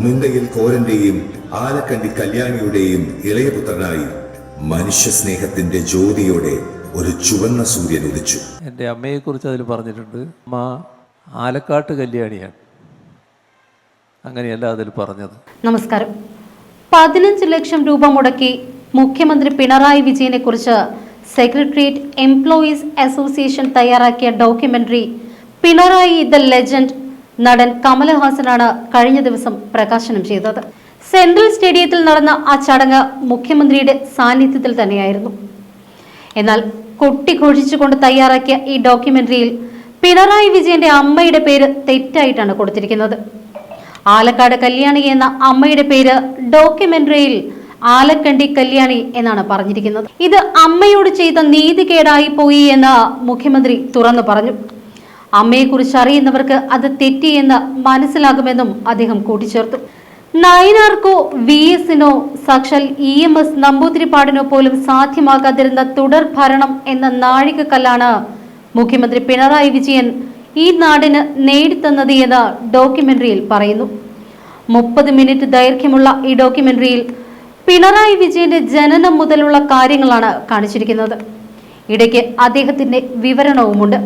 മുന്തയിൽ കോരന്റെയും ആലക്കണ്ടി കല്യാണിയുടെയും ഇളയപുത്രനായി മനുഷ്യസ്നേഹത്തിന്റെ ജ്യോതിയോടെ ഒരു ചുവന്ന സൂര്യൻ ഉദിച്ചു. എന്റെ അമ്മയെക്കുറിച്ച് അതിൽ പറഞ്ഞിട്ടുണ്ട്. അമ്മ ആലക്കാട്ട് കല്യാണിയാണ്. അങ്ങനെയല്ല അതിൽ പറഞ്ഞത്. നമസ്കാരം. പതിനഞ്ച് ലക്ഷം രൂപ മുടക്കി മുഖ്യമന്ത്രി പിണറായി വിജയനെ കുറിച്ച് സെക്രട്ടേറിയറ്റ് എംപ്ലോയീസ് അസോസിയേഷൻ തയ്യാറാക്കിയ ഡോക്യുമെന്ററി പിണറായി ദ ലെജൻഡ് നടൻ കമലഹാസനാണ് കഴിഞ്ഞ ദിവസം പ്രകാശനം ചെയ്തത്. സെൻട്രൽ സ്റ്റേഡിയത്തിൽ നടന്ന ആ ചടങ്ങ് മുഖ്യമന്ത്രിയുടെ സാന്നിധ്യത്തിൽ തന്നെയായിരുന്നു. എന്നാൽ കൊട്ടിഘോഷിച്ചുകൊണ്ട് തയ്യാറാക്കിയ ഈ ഡോക്യുമെന്ററിയിൽ പിണറായി വിജയന്റെ അമ്മയുടെ പേര് തെറ്റായിട്ടാണ് കൊടുത്തിരിക്കുന്നത്. ആലക്കാട് കല്യാണി എന്ന അമ്മയുടെ പേര് ഡോക്യുമെന്ററിയിൽ ആലക്കണ്ടി കല്യാണി എന്നാണ് പറഞ്ഞിരിക്കുന്നത്. ഇത് അമ്മയോട് ചെയ്ത നീതികേടായി പോയി എന്ന് മുഖ്യമന്ത്രി തുറന്നു പറഞ്ഞു. അമ്മയെക്കുറിച്ച് അറിയുന്നവർക്ക് അത് തെറ്റിയെന്ന് മനസ്സിലാകുമെന്നും അദ്ദേഹം കൂട്ടിച്ചേർത്തു. നയനാർക്കോ വി എസിനോ സാക്ഷാൽ ഇ എം എസ് നമ്പൂതിരിപ്പാടിനോ പോലും സാധ്യമാകാതിരുന്ന തുടർ ഭരണം എന്ന നാഴികക്കല്ലാണ് മുഖ്യമന്ത്രി പിണറായി വിജയൻ ഈ നാടിന് നേടിത്തന്നത് എന്ന് ഡോക്യുമെന്ററിയിൽ പറയുന്നു. മുപ്പത് മിനിറ്റ് ദൈർഘ്യമുള്ള ഈ ഡോക്യുമെന്ററിയിൽ പിണറായി വിജയന്റെ ജനനം മുതലുള്ള കാര്യങ്ങളാണ് കാണിച്ചിരിക്കുന്നത്. ഇടയ്ക്ക് അദ്ദേഹത്തിന്റെ വിവരണവുമുണ്ട്.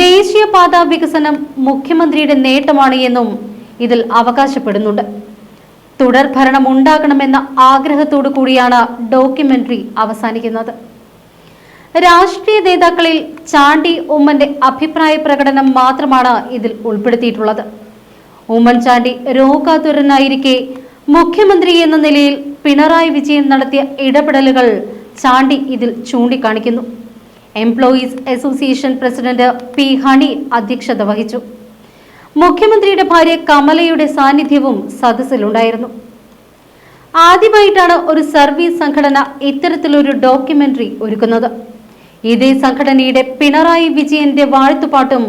ദേശീയപാത വികസനം മുഖ്യമന്ത്രിയുടെ നേട്ടമാണ് എന്നും ഇതിൽ അവകാശപ്പെടുന്നുണ്ട്. തുടർ ഭരണം ഉണ്ടാകണമെന്ന ആഗ്രഹത്തോടു കൂടിയാണ് ഡോക്യുമെന്ററി അവസാനിക്കുന്നത്. രാഷ്ട്രീയ നേതാക്കളിൽ ചാണ്ടി ഉമ്മന്റെ അഭിപ്രായ പ്രകടനം മാത്രമാണ് ഇതിൽ ഉൾപ്പെടുത്തിയിട്ടുള്ളത്. ഉമ്മൻചാണ്ടി രോഗാതുരനായിരിക്കെ മുഖ്യമന്ത്രി എന്ന നിലയിൽ പിണറായി വിജയൻ നടത്തിയ ഇടപെടലുകൾ ചാണ്ടി ഇതിൽ ചൂണ്ടിക്കാണിക്കുന്നു. Employees association president P Honey അധ്യക്ഷത വഹിച്ചു. മുഖ്യമന്ത്രിയുടെ ഭാര്യ കമലയുടെ സാന്നിധ്യവും സദസ്സിലുണ്ടായിരുന്നു. ആദ്യമായിട്ടാണ് ഒരു സർവീസ് സംഘടന ഇത്തരത്തിലൊരു ഡോക്യുമെന്ററി ഒരുക്കുന്നത്. ഇതേ സംഘടനയുടെ പിണറായി വിജയന്റെ വാഴ്ത്തുപാട്ടും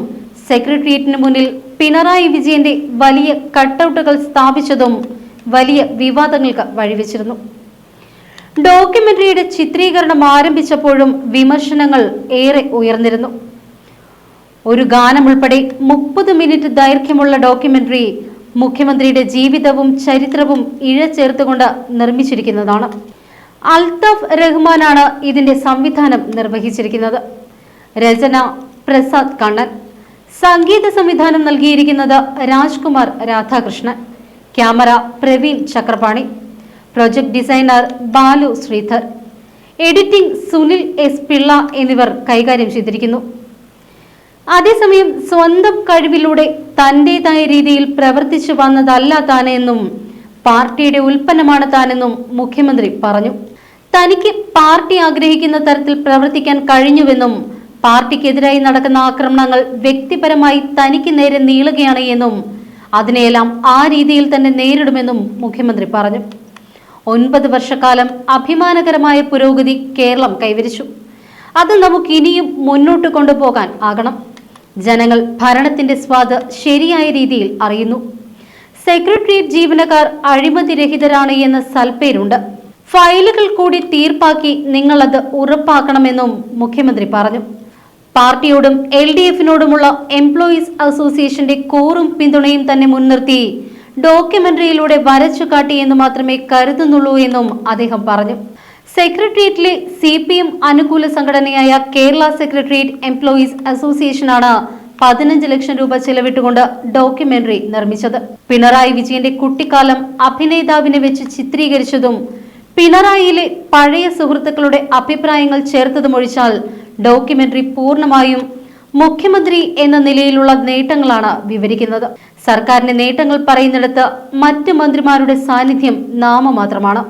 സെക്രട്ടേറിയറ്റിന് മുന്നിൽ പിണറായി വിജയന്റെ വലിയ കട്ടൗട്ടുകൾ സ്ഥാപിച്ചതും വലിയ വിവാദങ്ങൾക്ക് വഴിവെച്ചിരുന്നു. ഡോക്യുമെന്ററിയുടെ ചിത്രീകരണം ആരംഭിച്ചപ്പോഴും വിമർശനങ്ങൾ ഏറെ ഉയർന്നിരുന്നു. ഒരു ഗാനം ഉൾപ്പെടെ മുപ്പത് മിനിറ്റ് ദൈർഘ്യമുള്ള ഡോക്യുമെന്ററി മുഖ്യമന്ത്രിയുടെ ജീവിതവും ചരിത്രവും ഇഴചേർത്തുകൊണ്ട് നിർമ്മിച്ചിരിക്കുന്നതാണ്. അൽതാഫ് റഹ്മാനാണ് ഇതിന്റെ സംവിധാനം നിർവഹിച്ചിരിക്കുന്നത്. രചന പ്രസാദ് കണ്ണൻ. സംഗീത സംവിധാനം നൽകിയിരിക്കുന്നത് Rajkumar Radhakrishnan. Camera Praveen Chakrapani. Project designer Balu Sreedhar. Editing Sunil S Pillai എന്നിവർ കൈകാര്യം ചെയ്തിരിക്കുന്നു. അതേസമയം സ്വന്തം കഴിവിലൂടെ തന്റേതായ രീതിയിൽ പ്രവർത്തിച്ചു വന്നതല്ല താനെന്നും പാർട്ടിയുടെ ഉൽപ്പന്നമാണ് താനെന്നും മുഖ്യമന്ത്രി പറഞ്ഞു. തനിക്ക് പാർട്ടി ആഗ്രഹിക്കുന്ന തരത്തിൽ പ്രവർത്തിക്കാൻ കഴിഞ്ഞുവെന്നും പാർട്ടിക്കെതിരായി നടക്കുന്ന ആക്രമണങ്ങൾ വ്യക്തിപരമായി തനിക്ക് നേരെ നീളുകയാണ് എന്നും അതിനെയെല്ലാം ആ രീതിയിൽ തന്നെ നേരിടുമെന്നും മുഖ്യമന്ത്രി പറഞ്ഞു. ഒൻപത് വർഷക്കാലം അഭിമാനകരമായ പുരോഗതി കേരളം കൈവരിച്ചു. അത് നമുക്ക് ഇനിയും മുന്നോട്ട് കൊണ്ടുപോകാൻ ആകണം. ജനങ്ങൾ ഭരണത്തിന്റെ സ്വാദ് ശരിയായ രീതിയിൽ അറിയുന്നു. സെക്രട്ടേറിയറ്റ് ജീവനക്കാർ അഴിമതിരഹിതരാണ് എന്ന് സൽപ്പേരുണ്ട് ഫയലുകൾ കൂടി തീർപ്പാക്കി നിങ്ങൾ അത് ഉറപ്പാക്കണമെന്നും മുഖ്യമന്ത്രി പറഞ്ഞു. പാർട്ടിയോടും എൽ ഡി എഫിനോടുമുള്ള എംപ്ലോയീസ് അസോസിയേഷന്റെ കോറും പിന്തുണയും തന്നെ മുൻനിർത്തി ഡോക്യുമെന്ററിയിലൂടെ വരച്ചു കാട്ടി എന്ന് മാത്രമേ കരുതുന്നുള്ളൂ എന്നും അദ്ദേഹം പറഞ്ഞു. സെക്രട്ടേറിയറ്റിലെ സി പി എം അനുകൂല സംഘടനയായ കേരള സെക്രട്ടേറിയറ്റ് എംപ്ലോയീസ് അസോസിയേഷനാണ് പതിനഞ്ച് ലക്ഷം രൂപ ചെലവിട്ടുകൊണ്ട് ഡോക്യുമെന്ററി നിർമ്മിച്ചത്. പിണറായി വിജയന്റെ കുട്ടിക്കാലം അഭിനേതാവിനെ വെച്ച് ചിത്രീകരിച്ചതും പിണറായിയിലെ പഴയ സുഹൃത്തുക്കളുടെ അഭിപ്രായങ്ങൾ ചേർത്തതുമൊഴിച്ചാൽ ഡോക്യുമെന്ററി പൂർണമായും മുഖ്യമന്ത്രി എന്ന നിലയിലുള്ള നേട്ടങ്ങളാണ് വിവരിക്കുന്നത്. സർക്കാരിന്റെ നേട്ടങ്ങൾ പറയുന്നിടത്ത് മറ്റ് മന്ത്രിമാരുടെ സാന്നിധ്യം നാമമാത്രമാണ്.